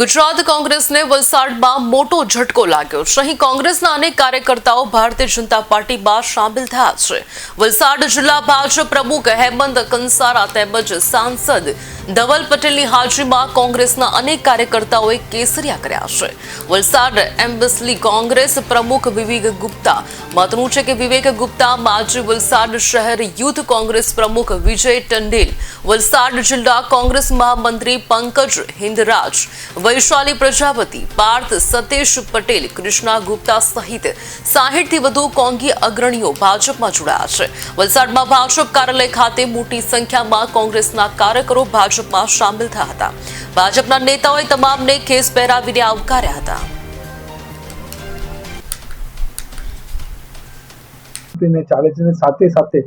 ગુજરાત કોંગ્રેસને વલસાડમાં મોટો ઝટકો લાગ્યો છે. અહીં કોંગ્રેસના અનેક કાર્યકર્તાઓ ભારતીય જનતા પાર્ટીમાં સામેલ થયા છે. વલસાડ જિલ્લા ભાજપ પ્રમુખ હેમંત કંસારા તેમજ સાંસદ ધવલ પટેલની હાજરીમાં કોંગ્રેસના અનેક કાર્યકર્તાઓએ કેસરિયા કર્યા છે. વલસાડ એમ્બસલી કોંગ્રેસ પ્રમુખ વિવેક ગુપ્તા. મતનું છે કે વિવેક ગુપ્તા માજી વલસાડ શહેર યુથ કોંગ્રેસ પ્રમુખ વિજય ટંડેલ. વલસાડ જિલ્લા કોંગ્રેસ મહામંત્રી પંકજ હિંદરાજ. વૈશાલી પ્રજાપતિ, પાર્થ સતેશ પટેલ, કૃષ્ણા ગુપ્તા સહિત સાહીઠથી વધુ કોંગી અગ્રણીઓ ભાજપમાં જોડાયા છે. વલસાડમાં ભાજપ કાર્યાલય ખાતે મોટી સંખ્યામાં કોંગ્રેસના કાર્યકરો ભાજપમાં સામેલ થયા હતા. ભાજપના નેતાઓએ તમામને ખેસ પહેરાવીને આવકાર્યા હતા. ચાલે છે સાથે સાથે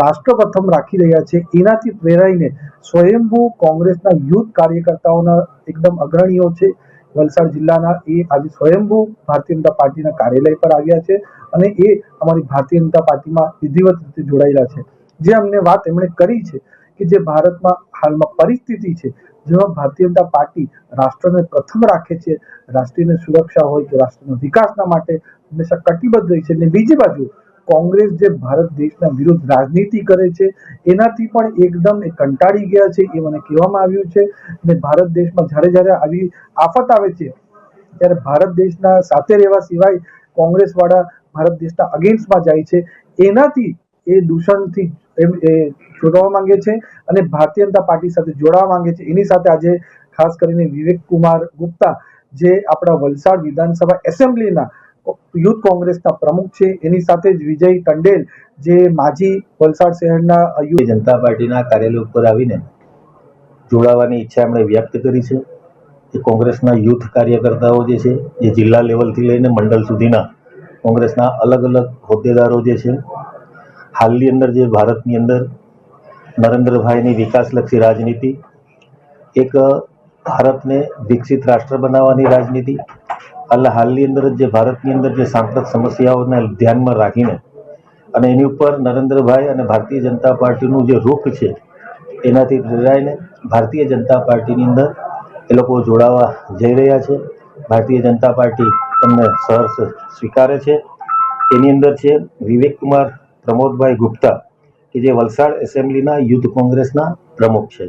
રાષ્ટ્ર પ્રથમ રાખી રહ્યા છે. એનાથી પ્રેરાઈને સ્વયંભૂ કોંગ્રેસના યુથ કાર્યકર્તાઓના એકદમ અગ્રણીઓ છે. વલસાડ જિલ્લાના એ આજે સ્વયંભૂ ભારતીય જનતા પાર્ટીના કાર્યાલય પર આવ્યા છે અને એ અમારી ભારતીય જનતા પાર્ટીમાં વિધિવત રીતે જોડાયેલા છે. જે અમને વાત એમણે કરી છે કે જે ભારતમાં હાલમાં પરિસ્થિતિ છે, જેમાં ભારતીય જનતા પાર્ટી રાષ્ટ્રને પ્રથમ રાખે છે રાષ્ટ્રીય સુરક્ષા હોય કે રાષ્ટ્રના વિકાસના માટે હંમેશા કટિબદ્ધ રહી છે. અને બીજી બાજુ, કોંગ્રેસ જે ભારત દેશના વિરુદ્ધ રાજનીતિ કરે છે, એનાથી પણ એકદમ એ કંટાળી ગયા છે એ મને કહેવામાં આવ્યું છે. અને ભારત દેશમાં જ્યારે જ્યારે આવી આફત આવે છે, ત્યારે ભારત દેશના સાથે રહેવા સિવાય કોંગ્રેસવાળા ભારત દેશના અગેન્સ્ટમાં જાય છે. એનાથી એ દૂષણથી એમ, એ છોડવા માંગે છે અને ભારતીય જનતા પાર્ટી સાથે જોડાવા માંગે છે. એની સાથે આજે ખાસ કરીને વિવેક કુમાર ગુપ્તા, જે આપણા વલસાડ વિધાનસભા એસેમ્બલીના યુથ કોંગ્રેસના પ્રમુખ છે, એની સાથે જ વિજય ટંડેલ, જે માજી વલસાડ શહેરના યુથ જનતા પાર્ટીના કાર્યાલય ઉપર આવીને જોડાવાની ઈચ્છા એમણે વ્યક્ત કરી છે. એ કોંગ્રેસના યુથ કાર્યકર્તાઓ જે છે, જે જિલ્લા લેવલથી લઈને મંડળ સુધીના કોંગ્રેસના અલગ અલગ હોદ્દેદારો જે છે હાલની અંદર જે ભારતની અંદર નરેન્દ્રભાઈની વિકાસલક્ષી રાજનીતિ, એક ભારતને વિકસિત રાષ્ટ્ર બનાવવાની રાજનીતિ એટલે હાલની અંદર જે ભારતની અંદર જે સાંપ્રત સમસ્યાઓને ધ્યાનમાં રાખીને અને એની ઉપર નરેન્દ્રભાઈ અને ભારતીય જનતા પાર્ટીનું જે રૂખ છે, એનાથી પ્રેરાઈને ભારતીય જનતા પાર્ટીની અંદર એ લોકો જોડાવા જઈ રહ્યા છે. ભારતીય જનતા પાર્ટી એમને સહર્ષ સ્વીકારે છે. એની અંદર છે વિવેક કુમાર પ્રમોદભાઈ ગુપ્તા, કે જે વલસાડ એસેમ્બલીના યુથ કોંગ્રેસના પ્રમુખ છે.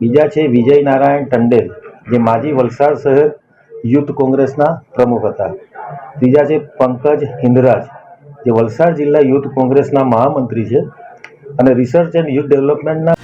બીજા છે વિજય નારાયણ ટંડેલ, જે માજી વલસાડ શહેર યુથ કોંગ્રેસના પ્રમુખ હતા. ત્રીજા છે પંકજ હિંદરાજ, જે વલસાડ જિલ્લા યુથ કોંગ્રેસના મહામંત્રી છે અને રિસર્ચ એન્ડ યુથ ડેવલપમેન્ટના